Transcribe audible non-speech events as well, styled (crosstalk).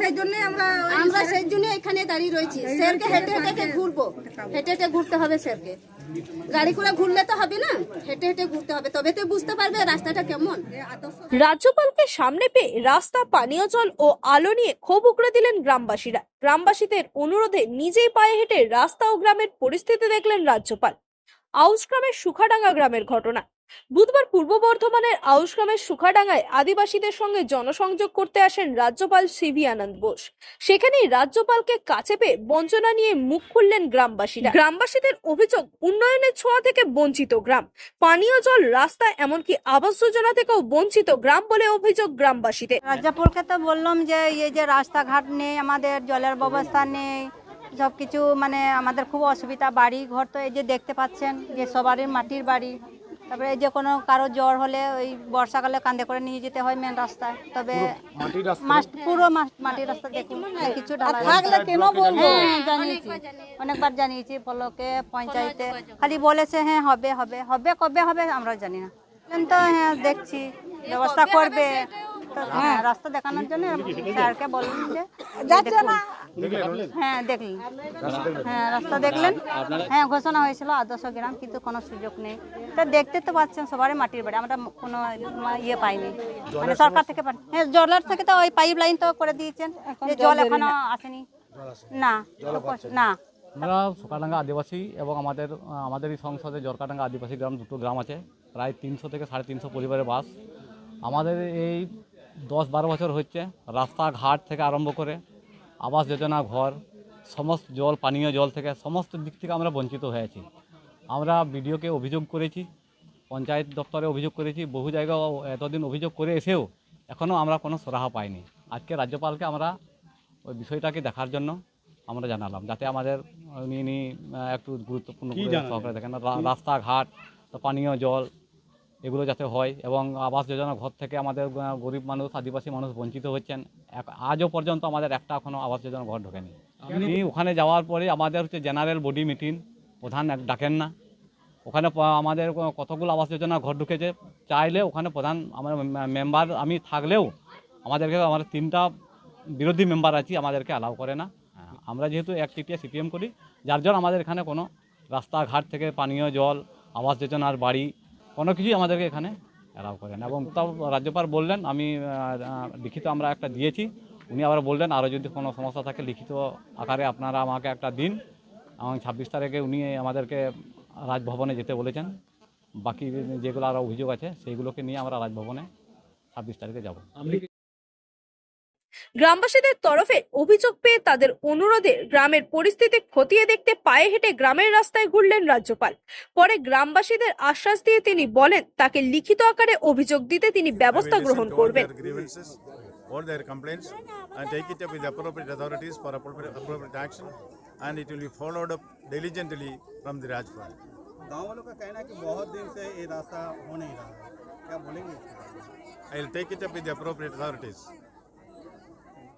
সেই জন্য আমরা আমরা সেই জন্য এখানে দাঁড়িয়ে রয়েছি। স্যারকে হেঁটে হেঁটে ঘুরবো। হেঁটে হেঁটে ঘুরতে হবে স্যারকে। গাড়ি করে ঘুরলে তো হবে না? হেঁটে হেঁটে ঘুরতে হবে। তবে তো বুঝতে পারবে রাস্তাটা কেমন। রাজ্যপালকে সামনে পেয়ে রাস্তা পানীয় জল ও আলো নিয়ে ক্ষোভ উগড়ে দিলেন গ্রামবাসীরা। গ্রামবাসীদের অনুরোধে নিজেই পায়ে হেঁটে রাস্তা ও গ্রামের পরিস্থিতি দেখলেন রাজ্যপাল। আউস গ্রামের সুখাডাঙ্গা গ্রামের ঘটনা। বুধবার পূর্ব বর্ধমানের আউস গ্রামের সুখাডাঙ্গায় আদিবাসীদের সঙ্গে জনসংযোগ করতে আসেন রাজ্যপাল সিভি আনন্দ বোস। সেখানেই রাজ্যপালকে কাছে পেয়ে বঞ্চনা নিয়ে মুখ খুললেন গ্রামবাসীরা। গ্রামবাসীদের অভিযোগ, উন্নয়নের ছোঁয়া থেকে বঞ্চিত গ্রাম। পানীয় জল রাস্তা এমনকি আবাস যোজনা থেকেও বঞ্চিত গ্রাম বলে অভিযোগ গ্রামবাসীদের। রাজ্যপালকে তো বললাম যে, এই যে রাস্তাঘাট নেই, আমাদের জলের ব্যবস্থা নেই সব কিছু মানে আমাদের খুব অসুবিধা বাড়ি ঘর তো এই যে দেখতে পাচ্ছেন যে সবারই মাটির বাড়ি। তারপরে এই যে কোনো কারও জ্বর হলে ওই বর্ষাকালে কান্দে করে নিয়ে যেতে হয় মেন রাস্তায় তবে পুরো মাটির রাস্তা? দেখুন কিছু ঢালাই থাকলে কেন বলব? জানিয়েছি। অনেকবার জানিয়েছি পলকে পঞ্চায়েতে। খালি বলেছে হ্যাঁ হবে হবে হবে কবে হবে আমরা জানি না। তো হ্যাঁ দেখছি ব্যবস্থা করবে। তো হ্যাঁ রাস্তা দেখানোর জন্য (laughs) স্যারকে বললাম যে যাচ্ছে না। হ্যাঁ দেখলেন। হ্যাঁ রাস্তা দেখলেন। হ্যাঁ ঘোষণা হয়েছিল আদর্শ গ্রাম কিন্তু কোনো সুযোগ নেই। তো দেখতে তো পাচ্ছেন সবারই মাটির বাড়ি। আমরা কোনো ইয়ে পাইনি। মানে সরকার থেকে পাই- হ্যাঁ জলের থেকে তো ওই পাইপ লাইন তো করে দিয়েছেন। যে জল এখনও আসেনি। না না। আমরা সোকাডাঙ্গা আদিবাসী এবং আমাদের আমাদের এই সংসদে জরকাডাঙ্গা আদিবাসী গ্রাম দুটো গ্রাম আছে। প্রায় তিনশো থেকে সাড়ে তিনশো পরিবারের বাস। আমাদের এই দশ বারো বছর হচ্ছে রাস্তাঘাট থেকে আরম্ভ করে আবাস যোজনা ঘর সমস্ত জল পানীয় জল থেকে সমস্ত দিক থেকে আমরা বঞ্চিত হয়েছি আমরা বিডিওকে অভিযোগ করেছি পঞ্চায়েত দপ্তরে অভিযোগ করেছি বহু জায়গায় এতদিন অভিযোগ করে এসেও এখনও আমরা কোনো সরাহা পাইনি। আজকে রাজ্যপালকে আমরা ওই বিষয়টাকে দেখার জন্য আমরা জানালাম যাতে আমাদের উনি উনি, একটু গুরুত্বপূর্ণ সহকারে দেখেন রাস্তাঘাট পানীয় জল এগুলো যাতে হয় এবং আবাস যোজনা ঘর থেকে আমাদের গরিব মানুষ আদিবাসী মানুষ বঞ্চিত হচ্ছেন। এক- আজও পর্যন্ত আমাদের একটা এখনও আবাস যোজনা ঘর ঢোকেনি। আপনি ওখানে যাওয়ার পরে আমাদের হচ্ছে জেনারেল বডি মিটিং প্রধান ডাকেন না। ওখানে আমাদের কতগুলো আবাস যোজনা ঘর ঢুকেছে চাইলে ওখানে প্রধান আমার মেম্বার আমি থাকলেও আমাদেরকে আমার তিনটা বিরোধী মেম্বার আছি আমাদেরকে অ্যালাউ করে না। আমরা যেহেতু একচেটিয়া সিপিএম করি যার জন্য আমাদের এখানে কোনো রাস্তাঘাট থেকে পানীয় জল আবাস যোজনার বাড়ি কোনো কিছুই আমাদেরকে এখানে অ্যালাউ করেন এবং তাও রাজ্যপাল বললেন, আমি লিখিত আমরা একটা দিয়েছি। উনি আবার বললেন, আরও যদি কোনো সমস্যা থাকে লিখিত আকারে আপনারা আমাকে একটা দিন। এবং ছাব্বিশ তারিখে উনি আমাদেরকে রাজভবনে যেতে বলেছেন। বাকি যেগুলো আরও অভিযোগ আছে, সেইগুলোকে নিয়ে আমরা রাজভবনে ছাব্বিশ তারিখে যাব। গ্রামবাসীদের তরফে অভিযোগ পেয়ে তাদের অনুরোধে গ্রামের পরিস্থিতি খতিয়ে দেখতে পায়ে হেঁটে গ্রামের রাস্তায় ঘুরলেন রাজ্যপাল পরে গ্রামবাসীদের আশ্বাস দিয়ে তিনি বলেন তাকে লিখিত আকারে অভিযোগ দিতে তিনি ব্যবস্থা I will গ্রহণ listen to all করবেন their grievances, all their complaints, and take it up with the appropriate authorities for appropriate, appropriate action, and it will be followed up diligently from the Rajpal. गांव वालों का कहना है कि बहुत दिन से ये रास्ता हो नहीं रहा है क्या बोलेंगे इसके बारे में? I will take it up